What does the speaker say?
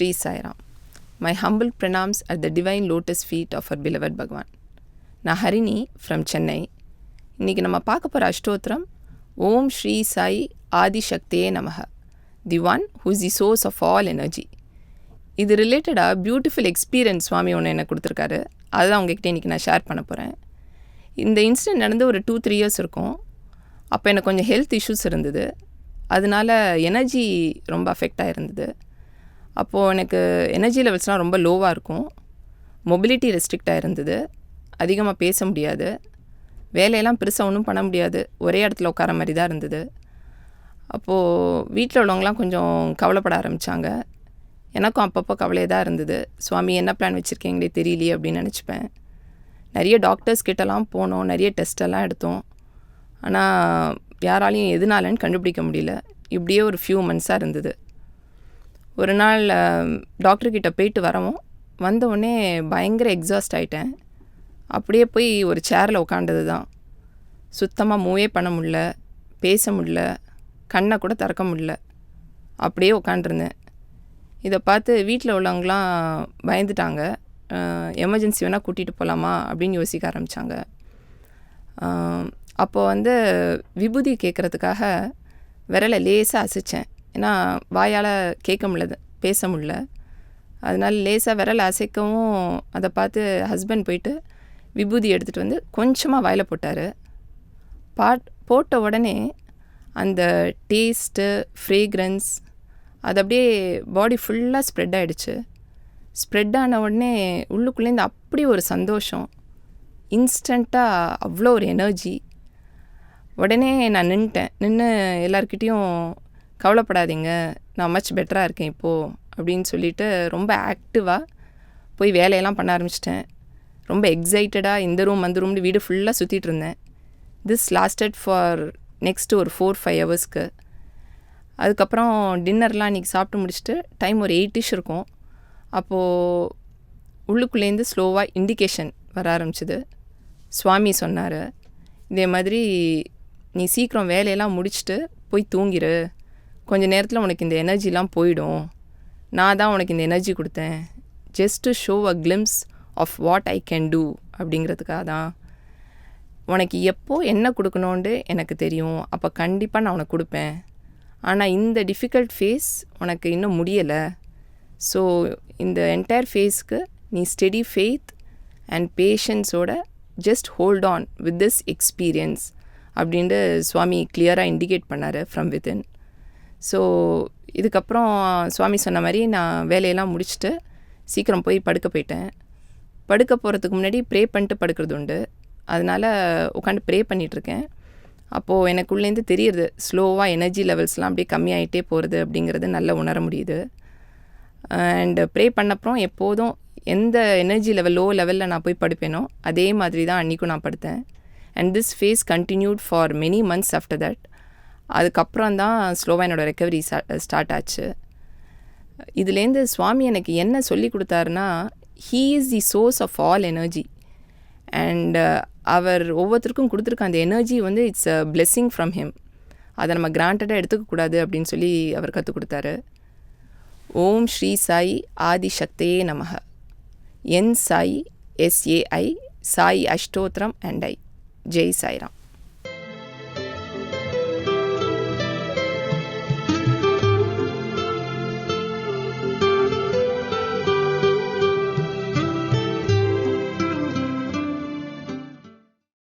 Shri Sai Ram. My humble pranams at the divine lotus feet of our beloved Bhagwan. நான் Harini from Chennai இன்றைக்கி நம்ம பார்க்க போகிற அஷ்டோத்திரம் ஓம் ஸ்ரீ சாய் ஆதிசக்தியே நமக the one who's the source of all energy இது ரிலேட்டடாக பியூட்டிஃபுல் எக்ஸ்பீரியன்ஸ் சுவாமி ஒன்று எனக்கு கொடுத்துருக்காரு. அதுதான் உங்ககிட்ட இன்றைக்கி நான் ஷேர் பண்ண போகிறேன் இந்த இன்சிடென்ட் நடந்து ஒரு டூ த்ரீ இயர்ஸ் இருக்கும். அப்போ எனக்கு கொஞ்சம் ஹெல்த் இஷ்யூஸ் இருந்தது. அதனால எனர்ஜி ரொம்ப அஃபெக்ட் ஆகிருந்தது அப்போது எனக்கு எனர்ஜி லெவல்ஸ்லாம் ரொம்ப லோவாக இருக்கும். மொபிலிட்டி ரெஸ்ட்ரிக்டாக இருந்தது. அதிகமாக பேச முடியாது. வேலையெல்லாம் பெருசாக ஒன்றும் பண்ண முடியாது. ஒரே இடத்துல உட்கார மாதிரி தான் இருந்தது. அப்போது வீட்டில் உள்ளவங்களாம் கொஞ்சம் கவலைப்பட ஆரம்பித்தாங்க எனக்கும் அப்பப்போ கவலையாக தான் இருந்தது. சுவாமி என்ன பிளான் வச்சுருக்கீங்களே தெரியலையே அப்படின்னு நினச்சிப்பேன். நிறைய டாக்டர்ஸ் கிட்டலாம் போனோம். நிறைய டெஸ்டெல்லாம் எடுத்தோம். ஆனால் யாராலையும் எதுனாலன்னு கண்டுபிடிக்க முடியல. இப்படியே ஒரு ஃபியூ மந்த்ஸாக இருந்தது. ஒரு நாள் டாக்டர்கிட்ட போயிட்டு வரவும் வந்தவுடனே பயங்கர எக்ஸாஸ்ட் ஆகிட்டேன் அப்படியே போய் ஒரு சேரில் உட்காண்டது தான் சுத்தமாக மூவே பண்ண முடில பேச முடில கண்ணை கூட திறக்க முடில அப்படியே உட்காண்டிருந்தேன் இதை பார்த்து வீட்டில் உள்ளவங்களாம் பயந்துட்டாங்க. எமர்ஜென்சி வேணால் கூட்டிகிட்டு போகலாமா அப்படின்னு யோசிக்க ஆரம்பித்தாங்க அப்போ வந்து விபூதி கேட்குறதுக்காக விரலை லேசாக அசைச்சேன். ஏன்னா வாயால் கேட்க முடியல பேச முடில அதனால் லேசாக விரல் அசைக்கவும் அதை பார்த்து ஹஸ்பண்ட் போயிட்டு விபூதி எடுத்துகிட்டு வந்து கொஞ்சமாக வாயில் போட்டார். பாட் போட்ட உடனே அந்த டேஸ்ட்டு ஃப்ரேக்ரன்ஸ் அது அப்படியே பாடி ஃபுல்லாக ஸ்ப்ரெட் ஆகிடுச்சு ஸ்ப்ரெட் ஆன உடனே உள்ளுக்குள்ளேருந்து அப்படி ஒரு சந்தோஷம். இன்ஸ்டண்ட்டாக அவ்வளோ ஒரு எனர்ஜி உடனே நான் நின்ட்டேன். நின்று எல்லாருக்கிட்டேயும் கவலைப்படாதீங்க நான் மச் பெட்டராக இருக்கேன் இப்போது அப்படின்னு சொல்லிட்டு ரொம்ப ஆக்டிவாக போய் வேலையெல்லாம் பண்ண ஆரம்பிச்சிட்டேன். ரொம்ப எக்ஸைட்டடாக இந்த ரூம் அந்த ரூம்னு வீடு ஃபுல்லாக சுற்றிட்டு இருந்தேன். திஸ் லாஸ்டட் ஃபார் நெக்ஸ்ட் ஒரு ஃபோர் ஃபைவ் ஹவர்ஸ்க்கு அதுக்கப்புறம் டின்னர்லாம் இன்றைக்கி சாப்பிட்டு முடிச்சுட்டு டைம் ஒரு எயிட்டிஷ் இருக்கும். அப்போது உள்ளுக்குள்ளேருந்து ஸ்லோவாக இண்டிகேஷன் வர ஆரம்பிச்சிது. சுவாமி சொன்னார் இதே மாதிரி நீ சீக்கிரம் வேலையெல்லாம் முடிச்சுட்டு போய் தூங்கிடு கொஞ்ச நேரத்தில் உனக்கு இந்த எனர்ஜிலாம் போயிடும். நான் தான் உனக்கு இந்த எனர்ஜி கொடுத்தேன். Just to show a glimpse of what I can do அப்படிங்கிறதுக்காக தான். உனக்கு எப்போது என்ன கொடுக்கணுன்ட்டு எனக்கு தெரியும். அப்போ கண்டிப்பாக நான் உனக்கு கொடுப்பேன். ஆனால் இந்த டிஃபிகல்ட் ஃபேஸ் உனக்கு இன்னும் முடியலை. ஸோ இந்த என்டையர் ஃபேஸ்க்கு நீ steady faith and பேஷன்ஸோட just hold on with this experience அப்படின்ட்டு சுவாமி கிளியராக இண்டிகேட் பண்ணார் ஃப்ரம் வித்தின் ஸோ இதுக்கப்புறம் சுவாமி சொன்ன மாதிரி நான் வேலையெல்லாம் முடிச்சுட்டு சீக்கிரம் போய் படுக்க போயிட்டேன். படுக்க போகிறதுக்கு முன்னாடி ப்ரே பண்ணிட்டு படுக்கிறது உண்டு. அதனால் உட்காந்து ப்ரே பண்ணிகிட்ருக்கேன் அப்போது எனக்குள்ளேருந்து தெரியுது ஸ்லோவாக எனர்ஜி லெவல்ஸ்லாம் அப்படியே கம்மியாகிட்டே போகிறது அப்படிங்கிறது நல்லா உணர முடியுது. அண்டு ப்ரே பண்ணப்புறம் எப்போதும் எந்த எனர்ஜி லெவல் லோ லெவலில் நான் போய் படுப்பேனோ அதே மாதிரி தான் அன்றைக்கும் நான் படுத்தேன். And this phase continued for many months after that அதுக்கப்புறம் தான் ஸ்லோவாக என்னோடய ரெக்கவரி ஸ்டார்ட் ஆச்சு. இதுலேருந்து சுவாமி எனக்கு என்ன சொல்லி கொடுத்தாருன்னா he is the source of all energy and அவர் ஒவ்வொருத்தருக்கும் கொடுத்துருக்க அந்த எனர்ஜி வந்து it's a blessing from him அதை நம்ம கிராண்டடாக எடுத்துக்கக்கூடாது அப்படின்னு சொல்லி அவர் கற்றுக் கொடுத்தாரு. ஓம் ஸ்ரீ சாய் ஆதி சக்தியே நமக. என் சாய் எஸ்ஏஐ சாய் அஷ்டோத்திரம் அண்ட் ஐ. ஜெய் சாய்ராம்.